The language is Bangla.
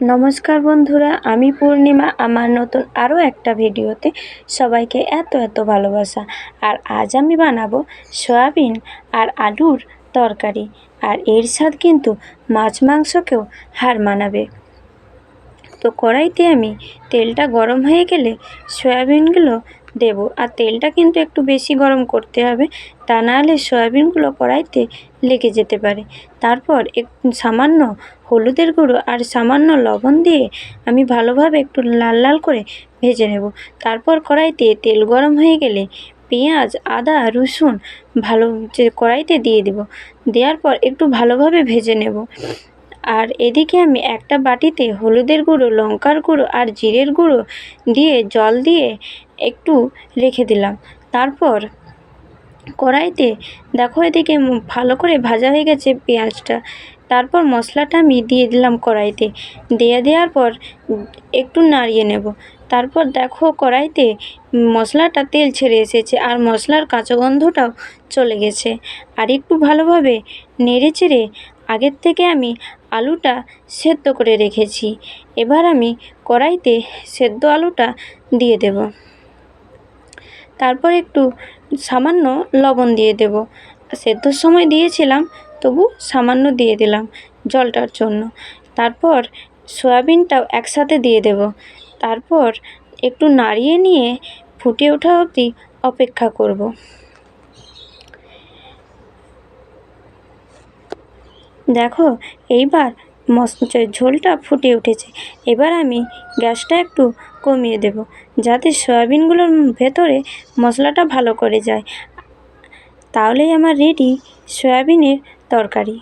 নমস্কার বন্ধুরা, আমি পূর্ণিমা, আমার নতুন আরও একটা ভিডিওতে সবাইকে এত এত ভালোবাসা। আর আজ আমি বানাবো সয়াবিন আর আলুর তরকারি। আর এর স্বাদ কিন্তু মাছ মাংসকেও হার মানাবে। তো কড়াইতে আমি তেলটা গরম হয়ে গেলে সয়াবিনগুলো দেবো। আর তেলটা কিন্তু একটু বেশি গরম করতে হবে, তা নাহলে সয়াবিনগুলো কড়াইতে লেগে যেতে পারে। তারপর এক সামান্য হলুদের গুঁড়ো আর সামান্য লবণ দিয়ে আমি ভালোভাবে একটু লাল লাল করে ভেজে নেব। তারপর কড়াইতে তেল গরম হয়ে গেলে পেঁয়াজ, আদা, রসুন ভালো যে কড়াইতে দিয়ে দেব। দেওয়ার পর একটু ভালোভাবে ভেজে নেব। আর এদিকে আমি একটা বাটিতে হলুদের গুঁড়ো, লঙ্কার গুঁড়ো আর জিরের গুঁড়ো দিয়ে জল দিয়ে একটু রেখে দিলাম। তারপর কড়াইতে দেখো এদিকে ভালো করে ভাজা হয়ে গেছে পেঁয়াজটা। তারপর মশলাটা আমি দিয়ে দিলাম কড়াইতে। দিয়ে দেওয়ার পর একটু নাড়িয়ে নেব। তারপর দেখো কড়াইতে মশলাটা তেল ছেড়ে এসেছে আর মশলার কাঁচা গন্ধটাও চলে গেছে। আর একটু ভালোভাবে নেড়ে চেড়ে আগের থেকে আমি আলুটা সেদ্ধ করে রেখেছি। এবার আমি কড়াইতে সেদ্ধ আলুটা দিয়ে দেব। তারপর একটু সামান্য লবণ দিয়ে দেব। সেদ্ধর সময় দিয়েছিলাম, তবু সামান্য দিয়ে দিলাম জলটার জন্য। তারপর সয়াবিনটাও একসাথে দিয়ে দেব। তারপর একটু নাড়িয়ে নিয়ে ফুটে ওঠা অবধি অপেক্ষা করব। দেখো, এইবার মশ ঝোলটা ফুটে উঠেছে। এবার আমি গ্যাসটা একটু কমিয়ে দেব, যাতে সয়াবিনগুলোর ভেতরে মশলাটা ভালো করে যায়। তাহলেই আমার রেডি সয়াবিনের তরকারি।